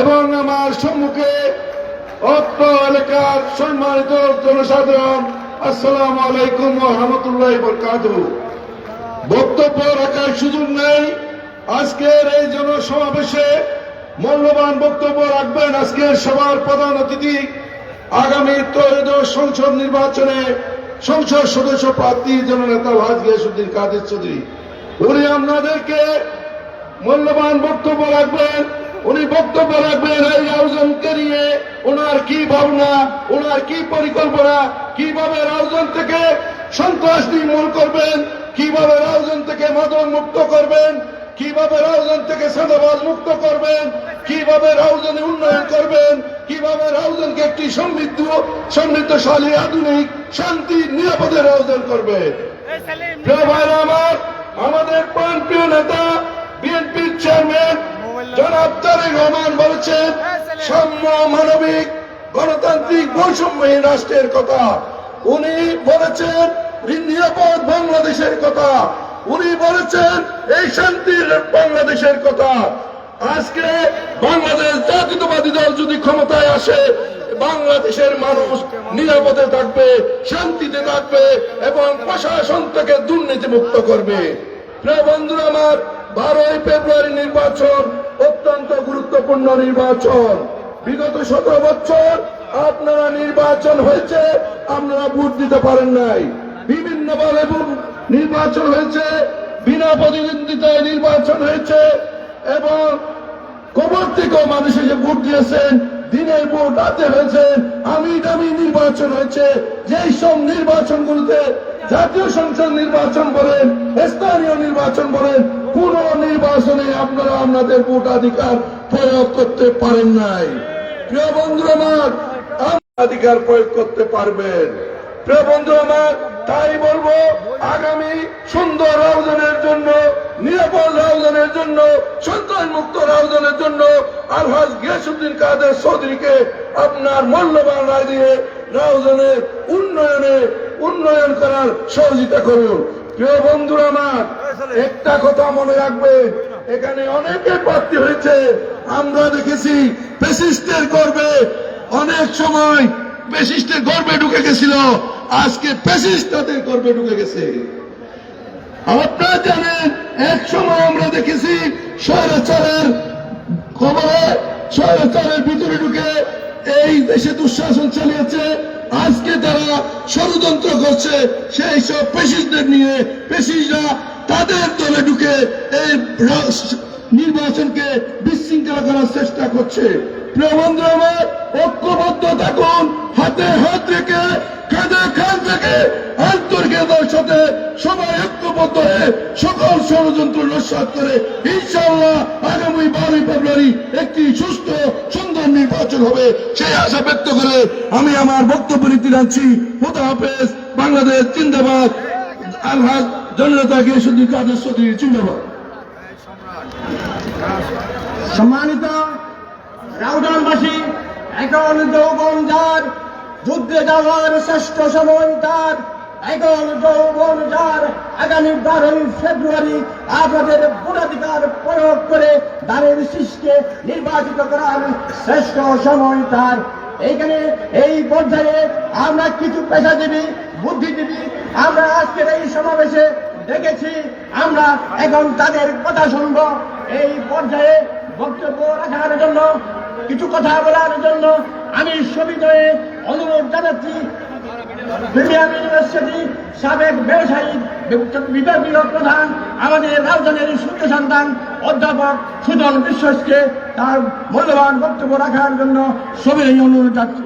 এবং আমার সম্মুখে এলাকার সম্মানিত জনসাধারণ, আসসালাম আলাইকুম রহমতুল্লাহ বরকাত বক্তব্য রাখার সুযোগ নেই। আজকের এই জনসমাবেশে মূল্যবান বক্তব্য রাখবেন আজকের সবার প্রধান অতিথি। আগামী ত্রয়োদশ সংসদ নির্বাচনে সংসদ সদস্য প্রার্থী জননেতা ভাজ গিয়াসুদ্দিন কাদের চৌধুরী। উনি আপনাদেরকে মূল্যবান বক্তব্য রাখবেন। উনি বক্তব্য রাখবেন এই আয়োজনকে নিয়ে। ওনার কি ভাবনা ওনার কি পরিকল্পনা কীভাবে রাউজন থেকে সন্ত্রাস নির্মূল করবেন কীভাবে রাউজন থেকে মাদক মুক্ত করবেন কীভাবে রাউজন থেকে সাদাবাজ মুক্ত করবেন কীভাবে রাউজনে উন্নয়ন করবেন কীভাবে রাউজনকে একটি সমৃদ্ধ সমৃদ্ধশালী আধুনিক শান্তি নিরাপদে রাউজন ভাইরা আমার আমাদের প্রাণ প্রিয় নেতা রহমান বলেছেন সাম্য মানবিক, গণতান্ত্রিক বৈষম্যহীন রাষ্ট্রের কথা। উনি বলেছেন নিরাপদ বাংলাদেশের কথা। উনি বলেছেন, এই শান্তির বাংলাদেশের কথা। আজকে বাংলাদেশ জাতীয়তাবাদী দল যদি ক্ষমতায় আসে, বাংলাদেশের মানুষ নিরাপদে থাকবে, শান্তিতে থাকবে এবং প্রশাসন থেকে দুর্নীতি মুক্ত করবে বন্ধুরা আমার বারোই ফেব্রুয়ারি নির্বাচন অত্যন্ত গুরুত্বপূর্ণ নির্বাচন। বিগত সতেরো বছর আপনারা নির্বাচন হয়েছে, আপনারা ভোট দিতে পারেন নাই। বিভিন্ন নির্বাচন হয়েছে, বিনা প্রতিদ্বন্দ্বিতায় নির্বাচন হয়েছে, এবং কবর থেকেও মানুষ এসে ভোট দিয়েছেন, দিনের ভোট রাতে হয়েছে, আমি দামি নির্বাচন হয়েছে, যেই সব নির্বাচনগুলোতে জাতীয় সংসদ নির্বাচন বলেন, স্থানীয় নির্বাচন বলেন কোন নির্বাচনে আপনারা আপনাদের ভোটাধিকার প্রয়োগ করতে পারেন নাই। প্রিয় বন্ধু আমার অধিকার প্রয়োগ করতে পারবেন। প্রিয় বন্ধু আমার, তাই বলব, আগামী সুন্দর নিরাপদ রাউজনের জন্য, সন্তান মুক্ত রাউজনের জন্য আলহাজ গিয়াসুদ্দিন কাদের চৌধুরীকে আপনার মূল্যবান রায় দিয়ে রাউজনের উন্নয়নে উন্নয়ন করার সহযোগিতা করুন। প্রিয় বন্ধুরা আমার, একটা কথা মনে রাখবেন, এখানে অনেকে প্রার্থী হয়েছে, আমরা দেখেছি পেসিস্টের গর্বে অনেক সময় পেসিস্টের গর্বে ঢুকে গেছিল, আজকে পেসিস্ট গর্বে ঢুকে গেছে। আপনারা জানেন এক সময় আমরা দেখেছি স্বৈরাচারের খবরে স্বৈরাচারের ভিতরে ঢুকে এই দেশে দুঃশাসন চালিয়েছে। আজকে তারা ষড়যন্ত্র করছে সেই সব পেশিসদের নিয়ে। পেশিসরা তাদের দলে ঢুকে এই নির্বাচনকে বিশৃঙ্খলা করার চেষ্টা করছে। প্রিয় বন্ধু আমার ঐক্যবদ্ধ থাকুন, হাতে হাত রেখে, কাঁধে রেখে আন্তরিকতার সাথে সবাই ঐক্যবদ্ধ হয়ে সকল ষড়যন্ত্র নস্বাত করে ইনশাআল্লাহ আগামী বারোই ফেব্রুয়ারি একটি সুস্থ, সুন্দর নির্বাচন হবে। সেই আশা ব্যক্ত করে আমি আমার বক্তব্য নীতি রাখছি। খুদা হাফেজ, বাংলাদেশ জিন্দাবাদ। আলহাজ জননেতা গিয়েশুদ্দি কাদের চৌধুরী জিন্দাবাদ। সম্মানিত রাউডানবাসী এখন যুদ্ধে যাওয়ার শ্রেষ্ঠ সময় তার এখন যৌবন যার আগামী বারোই ফেব্রুয়ারি আপনাদের ভোটাধিকার প্রয়োগ করে দানের শীষকে নির্বাচিত করার শ্রেষ্ঠ সময় তার। এইখানে এই পর্যায়ে আমরা কিছু পেশাজীবী, বুদ্ধিজীবী আমরা আজকের এই সমাবেশে দেখেছি। আমরা এখন তাদের কথা শুনব। এই পর্যায়ে বক্তব্য রাখার জন্য, কিছু কথা বলার জন্য আমি সবিদয়ে অনুরোধ জানাচ্ছি, প্রিমিয়ার ইউনিভার্সিটি সাবেক ব্যবসায়ী বিভাগীয় প্রধান, আমাদের রাজধানীর সূর্য সন্তান অধ্যাপক সুজন বিশ্বাসকে তার মূল্যবান বক্তব্য রাখার জন্য সবিনয় অনুরোধ জানাচ্ছি।